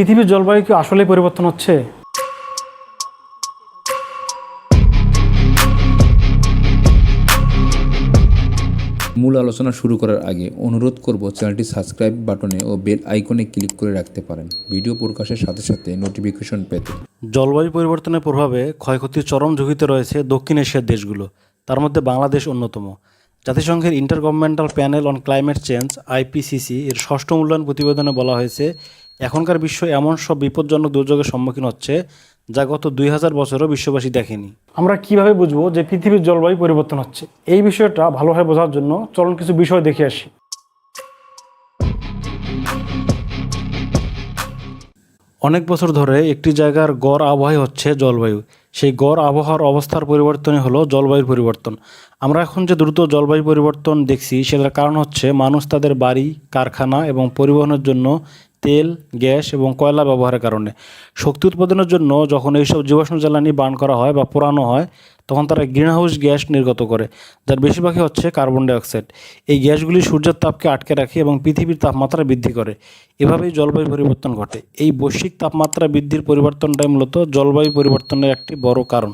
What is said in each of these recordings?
পৃথিবীর জলবায়ু কি আসলে পরিবর্তন হচ্ছে? মূল আলোচনা শুরু করার আগে অনুরোধ করব চ্যানেলটি সাবস্ক্রাইব বাটনে ও বেল আইকনে ক্লিক করে রাখতে পারেন। ভিডিও প্রকাশের সাথে সাথে নোটিফিকেশন পেতে। জলবায়ু পরিবর্তনের প্রভাবে ক্ষয়ক্ষতির চরম ঝুঁকিতে রয়েছে দক্ষিণ এশিয়ার দেশগুলো তার মধ্যে বাংলাদেশ অন্যতম। জাতিসংঘের intergovernmental panel on climate change IPCC এর ষষ্ঠ মূল্যায়ন প্রতিবেদনে বলা হয়েছে এখনকার বিশ্ব এমন সব বিপজ্জনক দুর্যোগের সম্মুখীন হচ্ছে যা গত দুই হাজার বছরও বিশ্ববাসী দেখেনি। আমরা কীভাবে বুঝব যে পৃথিবীর জলবায়ু পরিবর্তন হচ্ছে? এই বিষয়টা ভালোভাবে বোঝার জন্য চলুন কিছু বিষয় দেখে আসি। অনেক বছর ধরে একটি জায়গার গড় আবহাওয়াই হচ্ছে জলবায়ু। সেই গড় আবহাওয়ার অবস্থার পরিবর্তনই হলো জলবায়ুর পরিবর্তন। আমরা এখন যে দ্রুত জলবায়ু পরিবর্তন দেখছি সেটার কারণ হচ্ছে মানুষ তাদের বাড়ি কারখানা এবং পরিবহনের জন্য তেল, গ্যাস এবং কয়লা ব্যবহারের কারণে। শক্তি উৎপাদনের জন্য যখন এইসব জীবাশ্ম জ্বালানি বার্ন করা হয় বা পোড়ানো হয়, তখন তারা গ্রিনহাউস গ্যাস নির্গত করে, যার বেশিরভাগই হচ্ছে কার্বন ডাইঅক্সাইড। এই গ্যাসগুলি সূর্যের তাপকে আটকে রাখে এবং পৃথিবীর তাপমাত্রা বৃদ্ধি করে। এভাবেই জলবায়ু পরিবর্তন ঘটে। এই বৈশ্বিক তাপমাত্রা বৃদ্ধির পরিবর্তনটাই মূলত জলবায়ু পরিবর্তনের একটি বড় কারণ।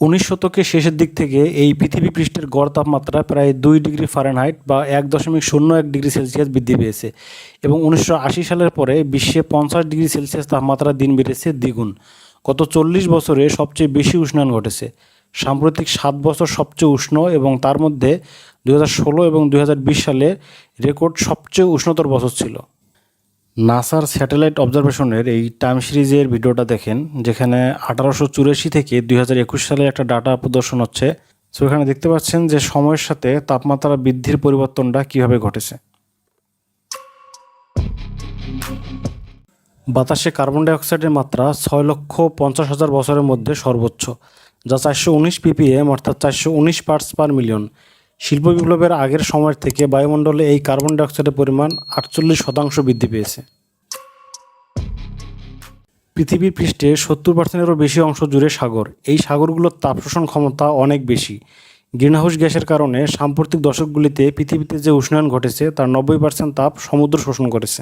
উনিশ শতকের শেষের দিক থেকে এই পৃথিবী পৃষ্ঠের গড় তাপমাত্রা প্রায় দুই ডিগ্রি ফারেনহাইট বা এক দশমিক শূন্য এক ডিগ্রি সেলসিয়াস বৃদ্ধি পেয়েছে এবং উনিশশো আশি সালের পরে বিশ্বে পঞ্চাশ ডিগ্রি সেলসিয়াস তাপমাত্রা দিন বেড়েছে দ্বিগুণ। গত চল্লিশ বছরে সবচেয়ে বেশি উষ্ণায়ন ঘটেছে। সাম্প্রতিক সাত বছর সবচেয়ে উষ্ণ এবং তার মধ্যে দু এবং দু হাজার বিশ সালে রেকর্ড সবচেয়ে উষ্ণতর বছর ছিল। নাসার স্যাটেলাইট অবজারভেশনের এই টাইম সিরিজের ভিডিওটা দেখেন, যেখানে আঠারোশো চুরাশি থেকে দুই সালের একটা ডাটা প্রদর্শন হচ্ছে। সো এখানে দেখতে পাচ্ছেন যে সময়ের সাথে তাপমাত্রা বৃদ্ধির পরিবর্তনটা কীভাবে ঘটেছে। বাতাসে কার্বন ডাইঅক্সাইডের মাত্রা ছয় লক্ষ পঞ্চাশ হাজার বছরের মধ্যে সর্বোচ্চ, যা চারশো উনিশ পিপিএম অর্থাৎ চারশো উনিশ পার্টস পার মিলিয়ন শিল্প বিপ্লবের আগের সময়ের থেকে বায়ুমণ্ডলে এই কার্বন ডাইঅক্সাইডের পরিমাণ আটচল্লিশ শতাংশ বৃদ্ধি পেয়েছে। পৃথিবীর পৃষ্ঠে সত্তর পার্সেন্টেরও বেশি অংশ জুড়ে সাগর। এই সাগরগুলোর তাপ শোষণ ক্ষমতা অনেক বেশি। গ্রিনহাউস গ্যাসের কারণে সাম্প্রতিক দশকগুলিতে পৃথিবীতে যে উষ্ণায়ন ঘটেছে, তার নব্বই পার্সেন্ট তাপ সমুদ্র শোষণ করেছে।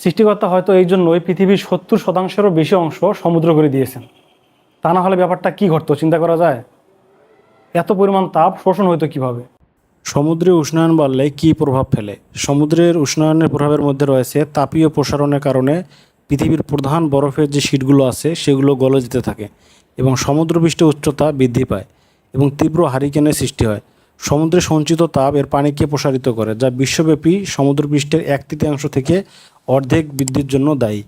সৃষ্টিকর্তা হয়তো এই জন্যই পৃথিবীর সত্তর শতাংশেরও বেশি অংশ সমুদ্র করে দিয়েছেন। তা না হলে ব্যাপারটা কী ঘটতো, চিন্তা করা যায়? এত পরিমাণ তাপ শোষণ হইতো কীভাবে? সমুদ্রে উষ্ণায়ন বাড়লে কী প্রভাব ফেলে? সমুদ্রের উষ্ণায়নের প্রভাবের মধ্যে রয়েছে তাপীয় প্রসারণের কারণে পৃথিবীর প্রধান বরফের যে শীটগুলো আছে, সেগুলো গলে যেতে থাকে এবং সমুদ্রপৃষ্ঠে উচ্চতা বৃদ্ধি পায় এবং তীব্র হারিকেনের সৃষ্টি হয়। সমুদ্রে সঞ্চিত তাপ এর পানিকে প্রসারিত করে, যা বিশ্বব্যাপী সমুদ্রপৃষ্ঠের এক তৃতীয়াংশ থেকে অর্ধেক বৃদ্ধির জন্য দায়ী।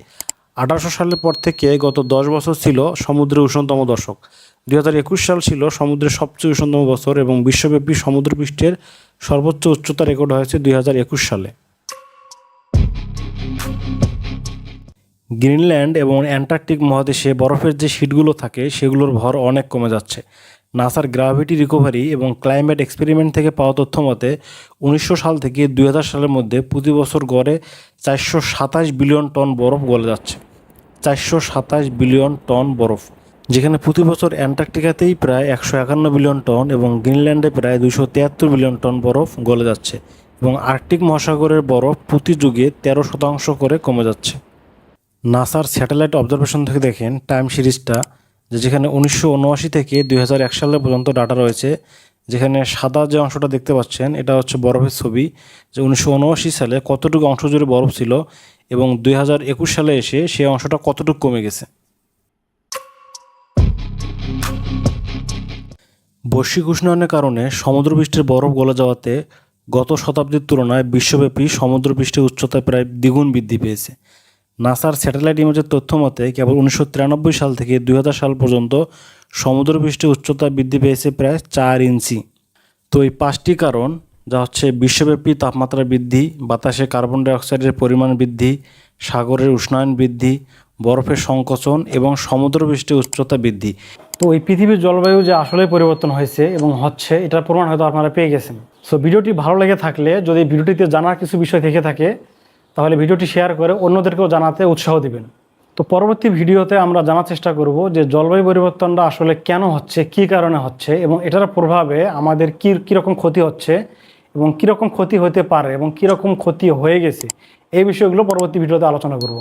আঠারোশো সালের পর থেকে গত দশ বছর ছিল সমুদ্রের উষ্ণতম দশক। দুই হাজার একুশ সাল ছিল সমুদ্রের সবচেয়ে উষ্ণতম বছর এবং বিশ্বব্যাপী সমুদ্রপৃষ্ঠের সর্বোচ্চ উচ্চতা রেকর্ড হয়েছে দুই হাজার একুশ সালে। গ্রিনল্যান্ড এবং অ্যান্টার্কটিক মহাদেশে বরফের যে শীটগুলো থাকে, সেগুলোর ভর অনেক কমে যাচ্ছে। নাসার গ্রাভিটি রিকভারি এবং ক্লাইমেট এক্সপেরিমেন্ট থেকে পাওয়া তথ্য মতে, উনিশশো সাল থেকে দুই হাজার সালের মধ্যে প্রতি বছর গড়ে চারশো সাতাশ বিলিয়ন টন বরফ গলে যাচ্ছে। চারশো সাতাশ বিলিয়ন টন বরফ। যেখানে প্রতি বছর অ্যান্টার্কটিকাতেই প্রায় একশো একান্ন বিলিয়ন টন এবং গ্রিনল্যান্ডে প্রায় দুশো তিয়াত্তর বিলিয়ন টন বরফ গলে যাচ্ছে এবং আর্কটিক মহাসাগরের বরফ প্রতি যুগে তেরো শতাংশ করে কমে যাচ্ছে। নাসার স্যাটেলাইট অবজারভেশন থেকে দেখেন টাইম সিরিজটা, যে যেখানে উনিশশো উনআশি থেকে দুই সালে পর্যন্ত ডাটা রয়েছে, যেখানে সাদা যে অংশটা দেখতে পাচ্ছেন, এটা হচ্ছে বরফের ছবি, যে উনিশশো উনআশি সালে কতটুকু অংশ জুড়ে বরফ ছিল এবং দুই হাজার একুশ সালে এসে সেই অংশটা কতটুকু কমে গেছে। বৈশ্বিক উষ্ণায়নের কারণে সমুদ্রপৃষ্ঠের বরফ গলে যাওয়াতে গত শতাব্দীর তুলনায় বিশ্বব্যাপী সমুদ্রপৃষ্ঠের উচ্চতা প্রায় দ্বিগুণ বৃদ্ধি পেয়েছে। নাসার স্যাটেলাইট ইমেজের তথ্য মতে, কেবল উনিশশো তিরানব্বই সাল থেকে দুই হাজার সাল পর্যন্ত সমুদ্রপৃষ্ঠের উচ্চতা বৃদ্ধি পেয়েছে প্রায় চার ইঞ্চি। তো এই পাঁচটি কারণ, যা হচ্ছে বিশ্বব্যাপী তাপমাত্রা বৃদ্ধি, বাতাসে কার্বন ডাইঅক্সাইডের পরিমাণ বৃদ্ধি, সাগরের উষ্ণায়ন বৃদ্ধি বরফের সংকোচন এবং সমুদ্রপৃষ্ঠের উচ্চতা বৃদ্ধি। তো এই পৃথিবীর জলবায়ু যে আসলে পরিবর্তন হয়েছে এবং হচ্ছে, এটার প্রমাণ হয়তো আপনারা পেয়ে গেছেন। সো ভিডিওটি ভালো লেগে থাকলে, যদি ভিডিওটিতে জানার কিছু বিষয় থেকে থাকে, তাহলে ভিডিওটি শেয়ার করে অন্যদেরকেও জানাতে উৎসাহ দিবেন। তো পরবর্তী ভিডিওতে আমরা জানার চেষ্টা করব যে জলবায়ু পরিবর্তনটা আসলে কেন হচ্ছে, কী কারণে হচ্ছে, এবং এটার প্রভাবে আমাদের কী কীরকম ক্ষতি হচ্ছে, এবং কীরকম ক্ষতি হতে পারে, এবং কীরকম ক্ষতি হয়ে গেছে, এই বিষয়গুলো পরবর্তী ভিডিওতে আলোচনা করব।